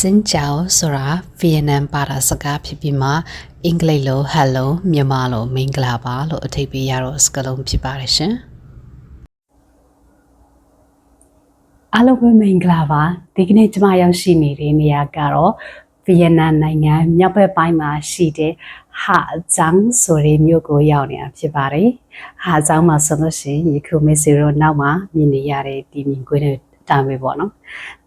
စင်ချောင်းဆိုတာဗီယက်နမ်ဘာသာစကားဖြစ်ပြီးမှအင်္ဂလိပ်လို hello မြန်မာလိုမင်္ဂလာပါလို့အထိပ္ပယ်ရတော့စကားလုံးဖြစ်ပါတယ်ရှင်အားလုံးပဲမင်္ဂလာပါဒီကနေ့ကျမရောက်ရှိနေတဲ့နေရာကတော့ဗီယက်နမ်နိုင်ငံမြောက်ဘက်ပိုင်းမှာရှိတဲ့ဟာဂျန်ဆိုတဲ့မြို့ကိုရောက်နေတာဖြစ်ပါတယ်ဟာဂျန်မှာဆိုလို့ရှိရင်ယခုမေစီရိုနောက်မှာမြင်နေရတဲ့ဒီမြင်ကွင်းတွေတောင်ပဲပေါ့နော်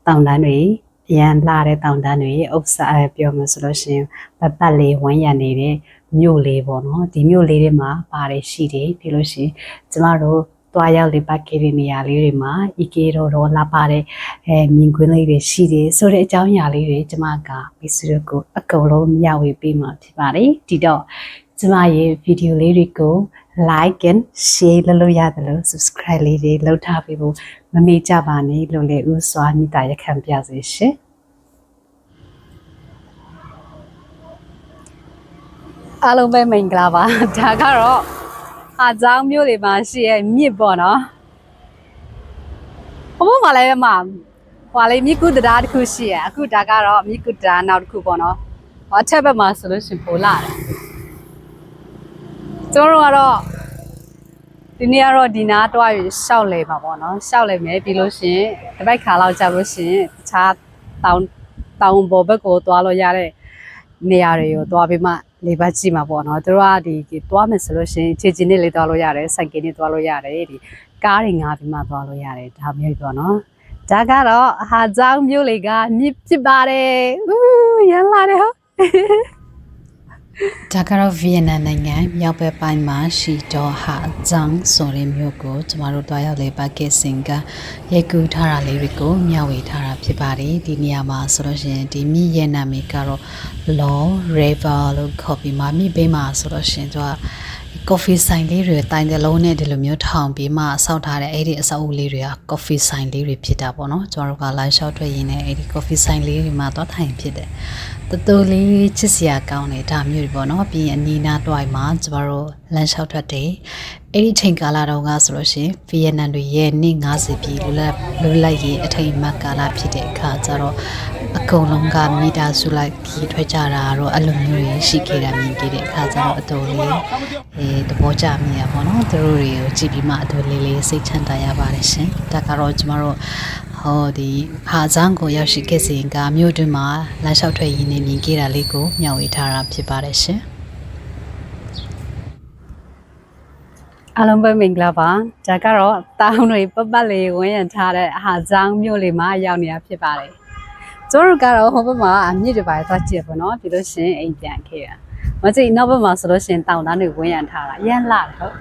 တောင်တန်းတွေအ ရန်လာတဲ့တောင်တန်းတွေဥစ္စာအပြောမှဆိုလို့ရှိရင်ပတ်ပတ်လေးဝန်းရံနေတဲ့မြို့လေးပေါ့နော်ဒီမြို့လေးတွေမှာပါတယ်ရှိတယ်ပြီးလို့ရှိရင်ကျမတို့တွားရောက်လေပတ်ခဲ့တဲ့နေရာလေးတွေမှာ EK တော့တော့လာပါတဲ့အဲမြင်ကွင်းလေးတွေရှိတယ်ဆိုတဲ့အကြောင်းအရာလေးတွေကျမကမိတ်ဆွေတို့ကိုအကုန်လုံးမျှဝေပေးမှာဖြစ်ပါတယ်ဒီတော့ကျမရဲ့ဗီဒီယိုလေးတွေကို like and share လုပ်လို့ရတယ်လို့ subscribe လေးတွေလုပ်ထားပေးဖို့မမေ့ကြပါနဲ့လို့လည်းဥစွာမြတ်တာရက်ခံပြစေရှင် အားလုံးပဲမင်္ဂလာပါဒါကတော့အကြောင်းမျိုးတွေမှာရှိရဲ့မြစ်ပေါ့နော်ဘုံမှာလည်းမဟွာလေမြစ်ကူတရားတစ်ခုရှိရအခုဒါကတော့မြစ်ကူတရားနောက်တစ်ခုပေါ့နော်ဟောအထက်ဘက်မှာဆိုလို့ရှရင်ပိုလာတယ်ကျွန်တော်တို့ကတော့ဒီနေ့ကတော့ဒီနားတွားရရှောက်လေပါပေါ့နော်ရှောက်လေမယ်ပြီးလို့ရှရင်တစ်ပိုက်ခါလောက်ကြာလို့ရှရင်တခြားတောင်တောင်ပေါ်ဘက်ကိုတွားလို့ရတဲ့နေရာတွေကိုတွားပြီးမှ လေပတ်ကြည့်မှာပေါ့နော်သူတို့ကဒီဒီတွားမယ်ဆိုလို့ရှရင်ခြေကျင်နဲ့လေးတွားလို့ရတယ်စိုက်ကင်းနဲ့တွားလို့ရတယ်ဒီကားတွေငါးပြီးမှတွားလို့ရတယ်ဒါမျိုးပေါ့နော်ဒါကတော့ဟာကြောင်မျိုးလေးကမြစ်ဖြစ်ပါတယ်ဦးရန်လာတယ်ဟုတ် ဒါကတော့ဗီယက်နမ်နိုင်ငံမြောက်ဘက်ပိုင်းမှာရှိတော့ဟာဂျန်ဆိုတဲ့မြို့ကိုကျမတို့တွားရောက်လေပါကစ်စင်ကရိုက်ကူးထားတာလေးတွေကိုမျှဝေထားတာဖြစ်ပါတယ်ဒီနေရာမှာဆိုလို့ရှိရင်ဒီမြစ်ရဲ့နာမည်ကတော့ Law River လို့ခေါ်ပြီးမှမြစ်ဘေးမှာဆိုလို့ရှိရင်သူက coffee ဆိုင်လေးတွေတိုင်တလုံးနဲ့ဒီလိုမျိုးထောင်ပြီးမှဆောက်ထားတဲ့အဲ့ဒီအဆောက်အဦလေးတွေက coffee ဆိုင်လေးတွေဖြစ်တာပေါ့နော်ကျွန်တော်တို့က live shot ထွက်ရင်းနဲ့အဲ့ဒီ coffee ဆိုင်လေးတွေမှာသွားထိုင်ဖြစ်တယ် တော်တော်လေးချစ်စရာကောင်းတယ်ဒါမျိုးတွေပေါ့နော်ပြီးရင်အနီးနားတွိုင်မှာကျွန်တော်တို့လမ်းလျှောက်ထွက်တယ်အဲ့ဒီချိန်ကာလတုန်းကဆိုလို့ရှိရင်ဗီယက်နမ်တွေရဲ့နေ့90ပြည်လူလက်လူလက်ရေးအထိန်မှတ်ကာလဖြစ်တဲ့အခါကျတော့အကုန်လုံးကမိသားစုလိုက်ကြီးထွက်ကြတာတော့အဲ့လိုမျိုးတွေရှိခဲ့တာမြင်ခဲ့တဲ့အခါကျတော့အတော်လေးအဲသဘောကျမိရပါတော့သူတို့တွေကိုကြည့်ပြီးမှအတော်လေးလေးစိတ်ချမ်းသာရပါတယ်ရှင်ဒါကတော့ကျမတို့ ဟောဒီဟာဇန်ကိုရောက်ရှိခဲ့စဉ်ကမြို့တွင်မှာလမ်းလျှောက်ထွက်ရင်းနေမြင်ခဲ့တာလေးကိုမျှဝေထားတာဖြစ်ပါတယ်ရှင်အားလုံးပဲမင်္ဂလာပါဒါကတော့တောင်းတွေပပတ်လေးဝန်းရံထားတဲ့ဟာဇောင်းမျိုးလေးမှာရောက်နေတာဖြစ်ပါတယ်ကျတို့ကတော့ဟိုဘက်မှာအမြင့်တွေပါသွားကြည့်ပါတော့ပြီးလို့ရှရင်အိမ်ပြန်ခဲ့တာမကြည့်နောက်ဘက်မှာဆိုလို့ရှရင်တောင်တန်းတွေဝန်းရံထားတာရမ်းလာတယ်ဟုတ်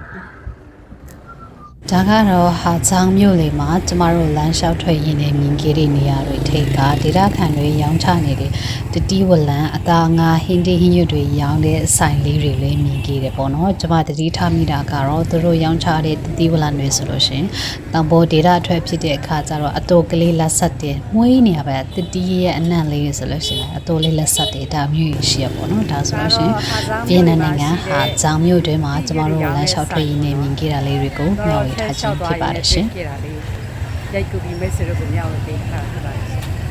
ဒါကတော့ဟာချောင်းမြို့လေမှာကျမတို့လမ်းလျှောက်ထွက်ရင်းနဲ့မြင်ခဲ့တဲ့နေရာတွေထိတ်ကဒေတာခန်တွေရောင်းချနေတဲ့တတိဝလန်အသားငါဟင်းတီဟင်းရွတ်တွေရောင်းတဲ့ဆိုင်လေးတွေလည်းမြင်ခဲ့တယ်ပေါ့နော်ကျမတတိထားမိတာကတော့သူတို့ရောင်းချတဲ့တတိဝလန်တွေဆိုလို့ရှရင်တောင်ပေါ်ဒေတာအထွက်ဖြစ်တဲ့အခါကျတော့အတော်ကလေးလက်ဆက်တယ်မွေးနေရပဲတတိရဲ့အနံ့လေးဆိုလို့ရှရင်အတော်လေးလက်ဆက်တယ်ဒါမျိုးရှိရပေါ့နော်ဒါဆိုလို့ရှရင်ဗီယက်နမ်နိုင်ငံဟာဂျောင်မြို့တွင်မှာကျမတို့လမ်းလျှောက်ထွက်ရင်းနဲ့မြင်ခဲ့တာလေးတွေကိုမျှဝေထားခြင်းဖြစ်ပါတယ်ရှင်ရိုက်ကူပြီး message ကိုမြောက်ပေးထားတာပါရှင်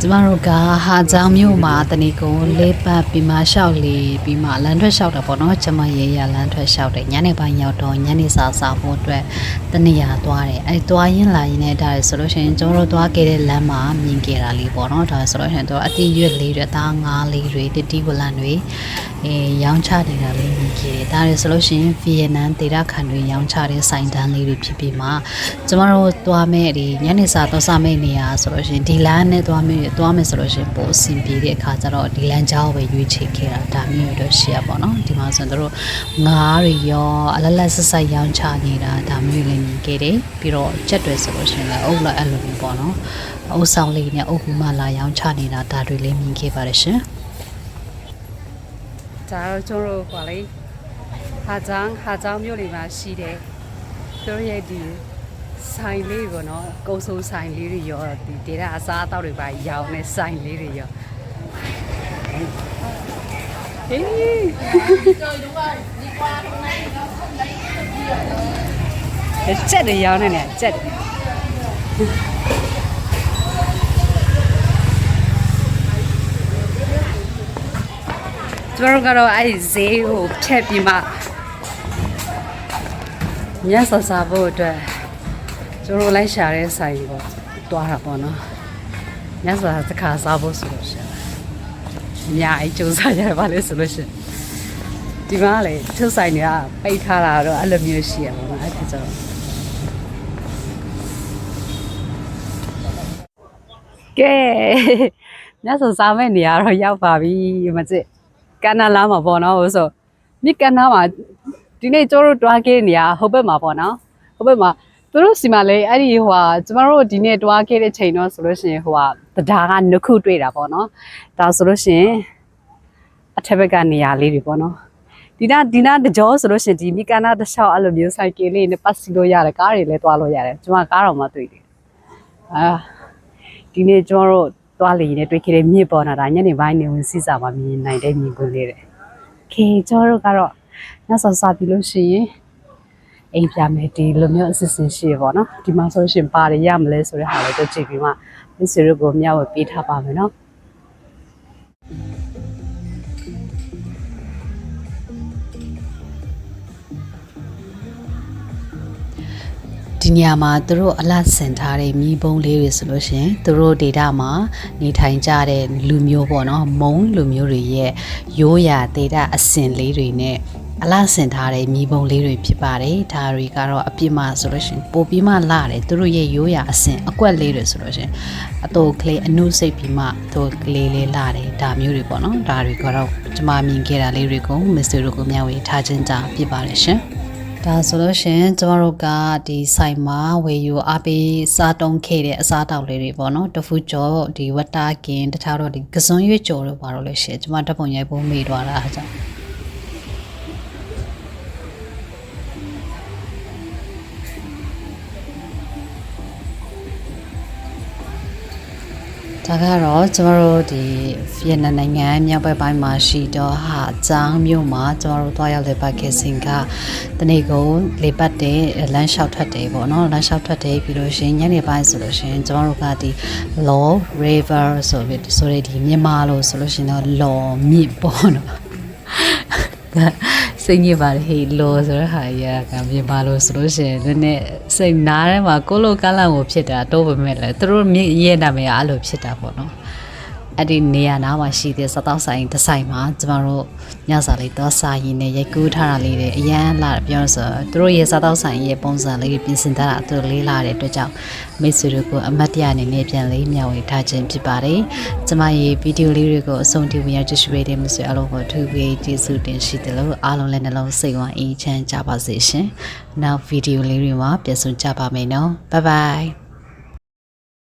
ကျမတို့ကဟာချောင်းမြို့မှာတဏီကုန်းလေးပတ်ပြီးမှရှောက်လေပြီးမှလမ်းထွက်ရှောက်တာပေါ့နော်ကျမရေရလမ်းထွက်ရှောက်တယ်ညနေပိုင်းရောက်တော့ညနေစာစာဖို့အတွက်တနေရာသွားတယ်အဲသွားရင်းလာရင်းနဲ့ဒါရဆိုလို့ရှိရင်ကျမတို့သွားခဲ့တဲ့လမ်းမှာမြင်ခဲ့တာလေးပေါ့နော်ဒါဆိုလို့ရှိရင်တော့အတိရွက်လေးတွေသားငါးလေးတွေတတိဝလန်တွေအဲရောင်းချနေတာလေးမြင်ခဲ့တယ်ဒါရဆိုလို့ရှိရင်ဗီယက်နမ်ဒေတာခန်တွေရောင်းချတဲ့ဆိုင်တန်းလေးတွေဖြစ်ပြီးမှကျမတို့သွားမဲ့ဒီညနေစာသွားစားမဲ့နေရာဆိုလို့ရှိရင်ဒီလမ်းနဲ့သွားမဲ့သွားမယ်ဆိုလို့ရှိရင်ပိုအဆင်ပြေတဲ့အခါကျတော့ဒီလမ်းကြောင်းပဲရွေးချယ်ခဲ့တာဒါမျိုးတွေရှိရပါတော့ဒီမှာဆိုရင်တို့ငါးတွေရောအလလက်ဆက်ဆက်ရောင်းချနေတာဒါမျိုးလည်းမြင်ခဲ့တယ်ပြီးတော့ချက်တွေဆိုလို့ရှိရင်လည်းအုပ်လာအဲ့လိုမျိုးပေါ့နော်အုပ်ဆောင်လေးနဲ့အုပ်ကူမလာရောင်းချနေတာဒါတွေလည်းမြင်ခဲ့ပါတယ်ရှင်ဒါတော့ကျွန်တော်တို့ဟောလေဟာဂျန်ဟာဂျန်မျိုးလေးမှာရှိတယ်သူတို့ရဲ့ဒီ ဆိုင်လေးပေါ့နော်ကုန်းစိုးဆိုင်လေးတွေရောဒီဒေတာအစားအသောက်တွေပါရောင်းနေဆိုင်လေးတွေရောဟေးကျက်တွေရောင်းနေတယ်ကျက်တွေကျမတို့ကတော့အဲ့ဒီဈေးကိုဖြတ်ပြီးမှညဆဆာဖို့အတွက် ကျမတို့လိုက်ရှာတဲ့ဆိုင်ကိုတွားတာပေါ့နော်ညဆဆာတစ်ခါစားဖို့ဆိုလို့ရှိရင်အများကြီးစူးစမ်းရတယ်ပါလေဆိုလို့ရှိရင်ဒီမှာလေသူ့ဆိုင်တွေကပိတ်ထားတာတော့အဲ့လိုမျိုးရှိရပါတော့အဲ့ဒါကြောင့်ကဲညဆဆာမဲ့နေရာတော့ရောက်ပါပြီမစစ်ကန္နာလာမှာပေါ့နော်ဟိုဆိုမြစ်ကန္နာမှာဒီနေ့ကျတို့တွားခဲ့နေရဟိုဘက်မှာပေါ့နော်ဟိုဘက်မှာ သူတို့စီမှာလေအဲ့ဒီဟိုဟာကျမတို့ဒီနေ့တွားခဲ့တဲ့ချိန်တော့ဆိုလို့ရှိရင်ဟိုဟာတရားကနှစ်ခုတွေ့တာပေါ့နော်ဒါဆိုလို့ရှိရင်အထက်ဘက်ကနေရာလေးတွေပေါ့နော်ဒီနာဒီနာတကြောဆိုလို့ရှိရင်ဒီမြစ်ကန္နာတစ်လျှောက်အဲ့လိုမျိုးစိုက်ကယ်လေးနဲ့ပတ်စီလို့ရတယ်ကားတွေလည်းတွားလို့ရတယ်ကျမကားတော်မှတွေ့တယ်အာဒီနေ့ကျမတို့တွားလေရင်တွေ့ခဲ့တဲ့မြစ်ပေါ်တာဒါညနေပိုင်းနေဝင်စီစာမှာမြင်နိုင်တဲ့မြင်ကွင်းလေးတွေခေကျော်တို့ကတော့ညဆောစားပြီလို့ရှိရင် အိမ်ပြမယ်ဒီလိုမျိုးအစစ်စင်ရှိရပေါ့နော်ဒီမှာဆိုလို့ရှိရင်ပါတယ်ရမလဲဆိုတဲ့ဟာလေးတော့ကြည့်ပြီးမှမိတ်ဆွေတို့ကိုမျှဝေပေးထားပါမယ်နော်ဒီနေရာမှာသူတို့အလတ်ဆင်ထားတဲ့မြေပုံးလေးတွေဆိုလို့ရှရင်သူတို့ဒေတာမှာနေထိုင်ကြတဲ့လူမျိုးပေါ့နော်မုံလူမျိုးတွေရဲ့ရိုးရာဒေတာအစင်လေးတွေနဲ့ အလတ်ဆင်ထားတဲ့မြေပုံးလေးတွေဖြစ်ပါတယ်ဒါတွေကတော့အပြစ်မှဆိုလို့ရှရင်ပိုပြီးမှလာတယ်သူတို့ရဲ့ရိုးရာအစင်အကွက်လေးတွေဆိုလို့ရှရင်အတူကလေးအနုစိတ်ပြီးမှသူကလေးလေးလာတယ်ဒါမျိုးတွေပေါ့နော်ဒါတွေကတော့ကျွန်မမြင်ခဲ့တာလေးတွေကိုမစ္စတာတို့ကိုမျှဝေထားခြင်းကြောင့်ဖြစ်ပါတယ်ရှင်ဒါဆိုလို့ရှရင်ကျမတို့ကဒီဆိုင်မှာဝယ်ယူအားပေးစားတုံးခဲ့တဲ့အစားတောက်လေးတွေပေါ့နော်တဖူကျော်ဒီဝတ်တာကင်တခြားတော့ဒီကစွန်ရွေးကျော်တို့ပါတော့လို့ရှရင်ကျမတပ်ပုံရိုက်ဖို့မေ့သွားတာအဲ့ကြောင့် ဒါကတော့ကျမတို့ဒီဗီယက်နမ်နိုင်ငံမြောက်ဘက်ပိုင်းမှာရှိတော့ဟာဂျောင်းမြို့မှာကျမတို့တွားရောက်လေပတ်ခဲ့စဉ်ကတနေ့ကုန်လေပတ်တဲ့လမ်းလျှောက်ထွက်တယ်ပေါ့နော်လမ်းလျှောက်ထွက်တယ်ပြီးလို့ရှရင်ညနေပိုင်းဆိုလို့ရှရင်ကျမတို့ကဒီ Law River ဆိုပြီးဆိုရဒီမြန်မာလို့ဆိုလို့ရှရင်တော့ Law မြစ်ပေါ့နော် စိတ်ညစ်ပါတယ်ဟေးလောဆိုတဲ့ဟာကြီးကမြန်မာလို့ဆိုလို့ရှိရင်နည်းနည်းစိတ်နားထဲမှာကိုလိုကလန့်ကိုဖြစ်တာတော့ပဲမဲ့လေသူတို့မြင့်ရဲ့နာမည်ကအဲ့လိုဖြစ်တာပေါ့နော် အဲ့ဒီနေရာနားမှာရှိတဲ့စတောက်ဆိုင်တစ်ဆိုင်မှာကျမတို့ညစာလေးတော့စာရင်းနဲ့ရိုက်ကူးထားတာလေးတွေအရန်လာတယ်ပြောလို့ဆိုတော့သူတို့ရဲ့စတောက်ဆိုင်ရဲ့ပုံစံလေးပြင်ဆင်ထားတာသူတို့လေးလာတဲ့အတွက်ကြောင့်မိတ်ဆွေတို့ကိုအမတ်တရအနေနဲ့ပြန်လေးမျှဝေထားခြင်းဖြစ်ပါတယ်ကျမရဲ့ဗီဒီယိုလေးတွေကိုအဆုံးထိဝင်ရောက်ကြည့်ရှုပေးတဲ့မိတ်ဆွေအလုံးကိုအထူးပဲကျေးဇူးတင်ရှိတယ်လို့အားလုံးလည်းနှလုံးစိတ်ဝမ်းအေးချမ်းကြပါစေရှင်နောက်ဗီဒီယိုလေးတွေမှာပြန်ဆုံကြပါမယ်နော်ဘိုင်ဘိုင်